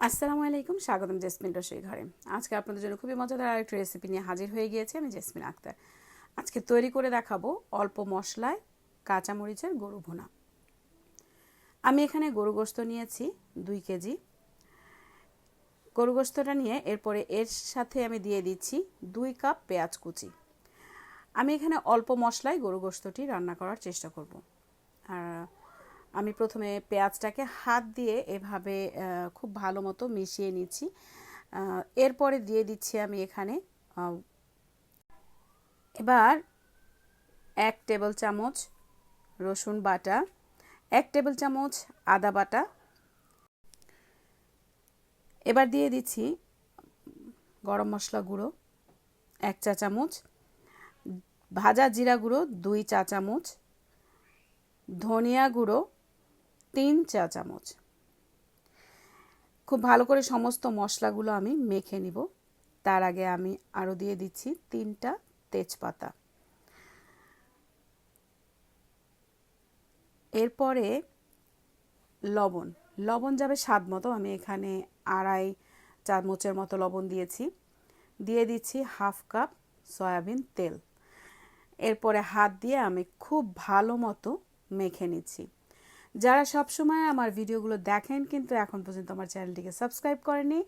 আসসালামু আলাইকুম, স্বাগতম জেসমিন রসই ঘরে। আজকে আপনাদের জন্য খুবই মজাদার আরেকটা রেসিপি নিয়ে হাজির হয়ে গিয়েছি আমি জেসমিন আক্তার। আজকে তৈরি করে দেখাবো অল্প মশলায় কাঁচামরিচের গরু ভুনা। আমি এখানে গরু গোস্ত নিয়েছি দুই কেজি। গরু গোস্তটা নিয়ে এরপরে এর সাথে আমি দিয়ে দিচ্ছি দুই কাপ পেঁয়াজ কুচি। আমি এখানে অল্প মশলায় গরু গোস্তটি রান্না করার চেষ্টা করব। আর আমি প্রথমে পেঁয়াজটাকে হাত দিয়ে এভাবে খুব ভালো মতো মিশিয়ে নিচ্ছি। এরপরে দিয়ে দিচ্ছি আমি এখানে এবার এক টেবিল চামচ রসুন বাটা, এক টেবিল চামচ আদা বাটা। এবার দিয়ে দিচ্ছি গরম মশলা গুঁড়ো, এক চা চামচ। ভাজা জিরা গুঁড়ো, দুই চা চামচ। ধনিয়া গুঁড়ো তিন চা চামচ। খুব ভালো করে সমস্ত মশলাগুলো আমি মেখে নিব। তার আগে আমি আরও দিয়ে দিচ্ছি তিনটা তেজপাতা। এরপরে লবণ। লবণ যাবে স্বাদ মতো। আমি এখানে আড়াই চামচের মতো লবণ দিয়েছি। দিয়ে দিচ্ছি হাফ কাপ সয়াবিন তেল। এরপরে হাত দিয়ে আমি খুব ভালো মতো মেখে নিচ্ছি। যারা সবসময় আমার ভিডিওগুলো দেখেন কিন্তু এখন পর্যন্ত আমার চ্যানেলটিকে সাবস্ক্রাইব করেনি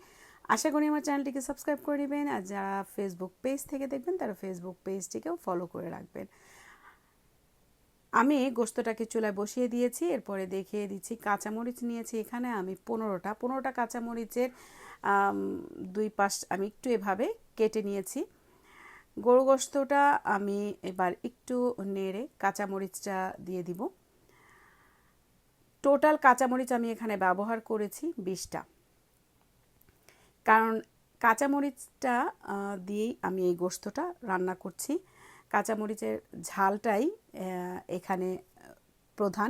আশা করি আমার চ্যানেলটিকে সাবস্ক্রাইব করে নেবেন। আর যারা ফেসবুক পেজ থেকে দেখবেন, তারা ফেসবুক পেজটিকেও ফলো করে রাখবেন। আমি গোস্তটাকে চুলায় বসিয়ে দিয়েছি, এরপরে দেখিয়ে দিচ্ছি কাঁচামরিচ নিয়েছি এখানে। আমি পনেরোটা পনেরোটা কাঁচামরিচের দুই পাশ আমি একটু এভাবে কেটে নিয়েছি। গরু গোস্তটা আমি এবার একটু নেড়ে কাঁচামরিচটা দিয়ে দিব। টোটাল কাঁচামরিচ আমি এখানে ব্যবহার করেছি বিশটা। কারণ কাঁচামরিচটা দিয়েই আমি এই গোস্তটা রান্না করছি। কাঁচামরিচের ঝালটাই এখানে প্রধান।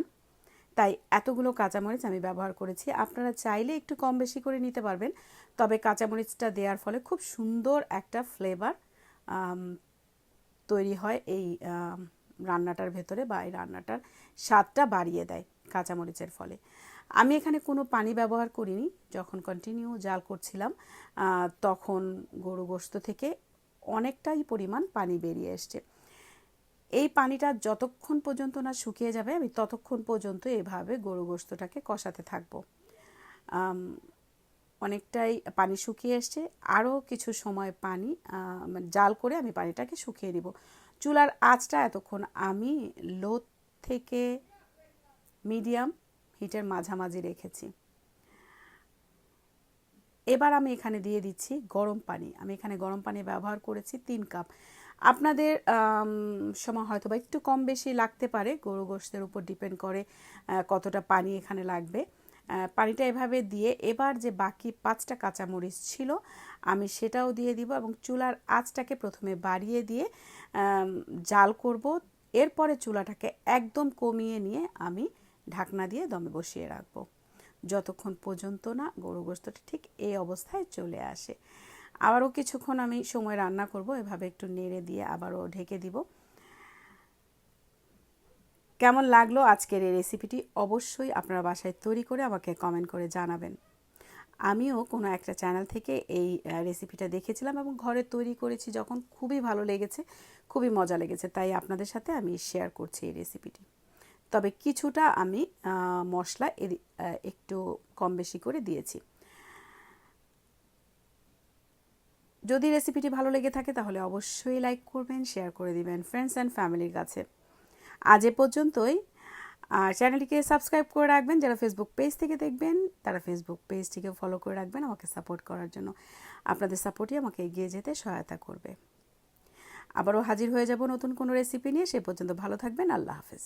তাই এতগুলো কাঁচামরিচ আমি ব্যবহার করেছি। আপনারা চাইলে একটু কম বেশি করে নিতে পারবেন, তবে কাঁচামরিচটা দেওয়ার ফলে খুব সুন্দর একটা ফ্লেভার তৈরি হয় এই রান্নাটার ভেতরে বা এই রান্নাটার স্বাদটা বাড়িয়ে দেয়। কাঁচামরিচের ফলে। আমি এখানে কোনো পানি ব্যবহার করিনি। যখন কন্টিনিউ জাল করছিলাম তখন গরু গোস্ত থেকে অনেকটাই পরিমাণ পানি বেরিয়ে এসছে। এই পানিটা যতক্ষণ পর্যন্ত না শুকিয়ে যাবে, আমি ততক্ষণ পর্যন্ত এভাবে গরু গোস্তটাকে কষাতে থাকব। অনেকটাই পানি শুকিয়ে এসছে। আরও কিছু সময় পানি মানে জাল করে আমি পানিটাকে শুকিয়ে নিব। চুলার আঁচটা এতক্ষণ আমি লো থেকে মিডিয়াম হিটের মাঝামাঝি রেখেছি। এবার আমি এখানে দিয়ে দিচ্ছি গরম পানি। আমি এখানে গরম পানি ব্যবহার করেছি তিন কাপ। আপনাদের সময় হয়তো বা একটু কম বেশি লাগতে পারে। গরু গোষ্ঠের উপর ডিপেন্ড করে কতটা পানি এখানে লাগবে। পানিটা এভাবে দিয়ে এবার যে বাকি পাঁচটা কাঁচামরিচ ছিল, আমি সেটাও দিয়ে দিব এবং চুলার আঁচটাকে প্রথমে বাড়িয়ে দিয়ে জাল করব। এরপরে চুলাটাকে একদম কমিয়ে নিয়ে আমি ঢাকনা দিয়ে দমে বসিয়ে রাখব। যতক্ষণ পর্যন্ত না গরু গোস্তটা ঠিক এই অবস্থায় চলে আসে। আবারও কিছুক্ষণ আমি সময় রান্না করব, এভাবে একটু নেড়ে দিয়ে আবারও ঢেকে দিব। কেমন লাগল আজকের এই রেসিপিটি অবশ্যই আপনারা বাসায় তৈরি করে আমাকে কমেন্ট করে জানাবেন। আমিও কোনো একটা চ্যানেল থেকে এই রেসিপিটা দেখেছিলাম এবং ঘরে তৈরি করেছি যখন খুবই ভালো লেগেছে, খুবই মজা লেগেছে, তাই আপনাদের সাথে আমি শেয়ার করছি এই রেসিপিটি তবে কিছুটা আমি মশলা একটু কম বেশি করে দিয়েছি। যদি রেসিপিটি ভালো লেগে থাকে তাহলে অবশ্যই লাইক করবেন শেয়ার করে দিবেন ফ্রেন্ডস অ্যান্ড ফ্যামিলির কাছে। আজ এ পর্যন্তই। আর চ্যানেলটিকে সাবস্ক্রাইব করে রাখবেন, যারা ফেসবুক পেজ থেকে দেখবেন, তারা ফেসবুক পেজটিকে ফলো করে রাখবেন আমাকে সাপোর্ট করার জন্য। আপনাদের সাপোর্টই আমাকে এগিয়ে যেতে সহায়তা করবে। আবারও হাজির হয়ে যাব নতুন কোনো রেসিপি নিয়ে। সে পর্যন্ত ভালো থাকবেন। আল্লাহ হাফেজ।